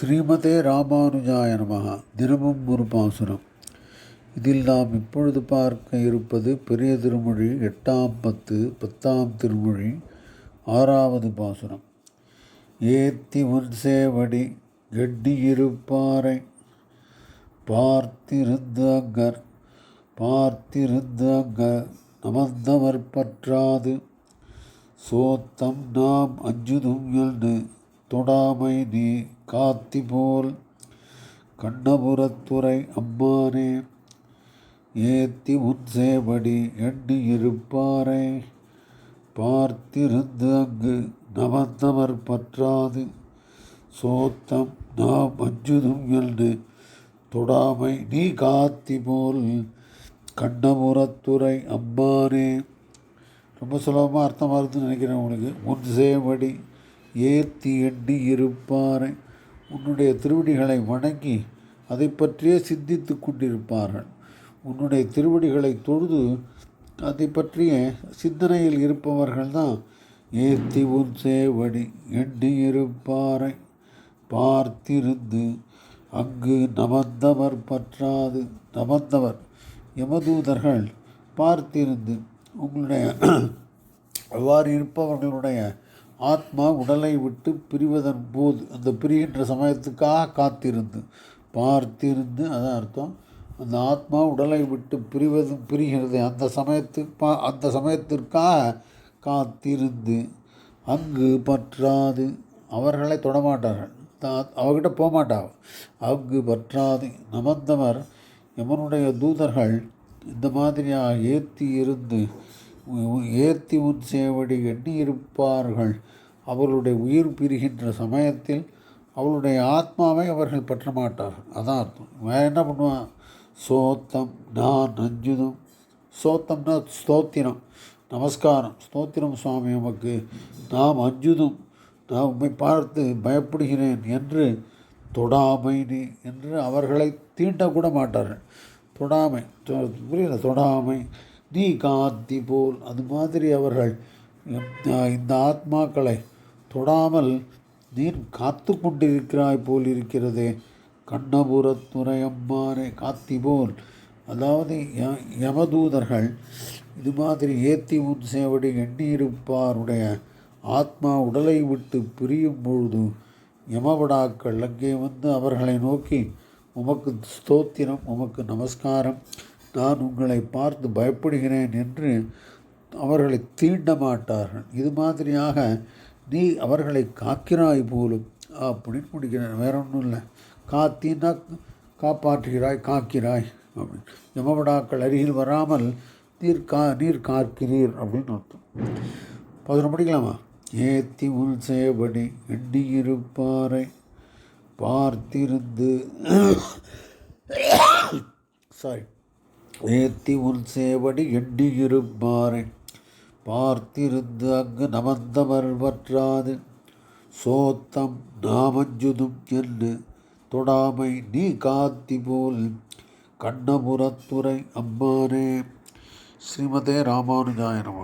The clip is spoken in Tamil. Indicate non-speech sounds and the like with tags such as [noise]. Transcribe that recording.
ஸ்ரீமதே ராமானுஜாய நமஹ. தினமும் ஒரு பாசுரம். இதில் நாம் இப்பொழுது பார்க்க இருப்பது பெரிய திருமொழி எட்டாம் பத்து பத்தாம் திருமொழி ஆறாவது பாசுரம். ஏத்தி முன்சேவடி சேவடி எட்டியிருப்பாரை பார்த்திருந்து அங்கர் பார்த்திருந்து அங்கர் நமந்தவர் பற்றாது. சோத்தம் நாம் அஞ்சுதும் என்று தொடாமை நீ காத்தி போல் கண்ணபுரத்துறை அம்மானே ஏத்தி உன் சேபடி எண்ணி இருப்பாரை. பார்த்திருந்து அங்கு நமந்தவர் பற்றாது சோத்தம் நாம் அஞ்சுதும் என்று தொடாமை நீ காத்தி போல் கண்ணபுரத்துறை அம்மானே. ரொம்ப சுலபமாக அர்த்தமாக இருக்குதுன்னு நினைக்கிறேன் உங்களுக்கு. உன் சேவடி ஏத்தி எண்ணி இருப்பாரை. உன்னுடைய திருவடிகளை வணங்கி அதை பற்றியே சிந்தித்து கொண்டிருப்பார்கள். உன்னுடைய திருவடிகளை தொழுது அதை பற்றிய சிந்தனையில் இருப்பவர்கள் தான் ஏத்தி உன் சேவடி எண்ணி இருப்பாரை. பார்த்திருந்து அங்கு நமந்தவர் பற்றாது. நமந்தவர் யமதூதர்கள் பார்த்திருந்து உங்களுடைய [clears throat] அவ்வாறு இருப்பவர்களுடைய ஆத்மா உடலை விட்டு பிரிவதன் போது அந்த பிரிகின்ற சமயத்துக்காக காத்திருந்து. பார்த்திருந்து அதான் அர்த்தம். அந்த ஆத்மா உடலை விட்டு பிரிவது பிரிகிறது. அந்த சமயத்துக்கு பா அந்த சமயத்திற்காக காத்திருந்து. அங்கு பற்றாது. அவர்களை தொடமாட்டார்கள். அவகிட்ட போக அங்கு பற்றாது. நமந்தவர் எமனுடைய தூதர்கள் இந்த மாதிரியாக ஏற்றி இருந்து ஏத்தி உன் சேவடி எண்ணியிருப்பார்கள். அவர்களுடைய உயிர் பிரிகின்ற சமயத்தில் அவளுடைய ஆத்மாவை அவர்கள் பற்ற மாட்டார்கள் அதான் அர்த்தம். வேறு என்ன பண்ணுவான்? சோத்தம் நான் நஞ்சுதம். சோத்தம்னா ஸ்தோத்திரம் நமஸ்காரம். ஸ்தோத்திரம் சுவாமி உமக்கு நாம் அஞ்சுதும். நான் உம்மை பார்த்து பயப்படுகிறேன் என்று தொடாமை நீ என்று அவர்களை தீண்டக்கூட மாட்டார்கள். தொடாமை. புரியல தொடாமை. நீ காந்தி போல் அது மாதிரி அவர்கள் இந்த ஆத்மாக்களை தொடாமல் நீர் காத்து கொண்டிருக்கிறாய் போல் இருக்கிறதே. கண்ணபுரத்துறையம்மானே காத்தி போல் அதாவது யமதூதர்கள் இது மாதிரி ஏத்தி உன் சேவடி எண்ணியிருப்பாருடைய ஆத்மா உடலை விட்டு பிரியும் பொழுது யமபடாக்கள் அங்கே வந்து அவர்களை நோக்கி உமக்கு ஸ்தோத்திரம் உமக்கு நமஸ்காரம் நான் உங்களை பார்த்து பயப்படுகிறேன் என்று அவர்களை தீண்ட மாட்டார்கள் இது மாதிரியாக நீ அவர்களை காக்கிறாய் போலும். அப்படின்னு முடிக்கிறேன் வேற ஒன்றும் இல்லை. காத்தின்னா காப்பாற்றுகிறாய் காக்கிறாய் அப்படின்னு. யமபடாக்கள் அருகில் வராமல் நீர் கா நீர் காக்கிறீர் அப்படின்னு அர்த்தம். பதினொன்று படிக்கலாமா ஏத்தி உள் சேவடி எண்ணியிருப்பாரை பார்த்திருந்து [coughs] சாரி ஏத்தி உன் சேவடி எண்ணியிருப்பாரே பார்த்திருந்து அங்கு நமந்தவர் பற்றாது சோத்தம் நாமஞ்சுதும் என்று தொடாமை நீ காத்தி போல் கண்ணபுரத்துறை அம்மானே. ஸ்ரீமதே ராமானுஜாயனமா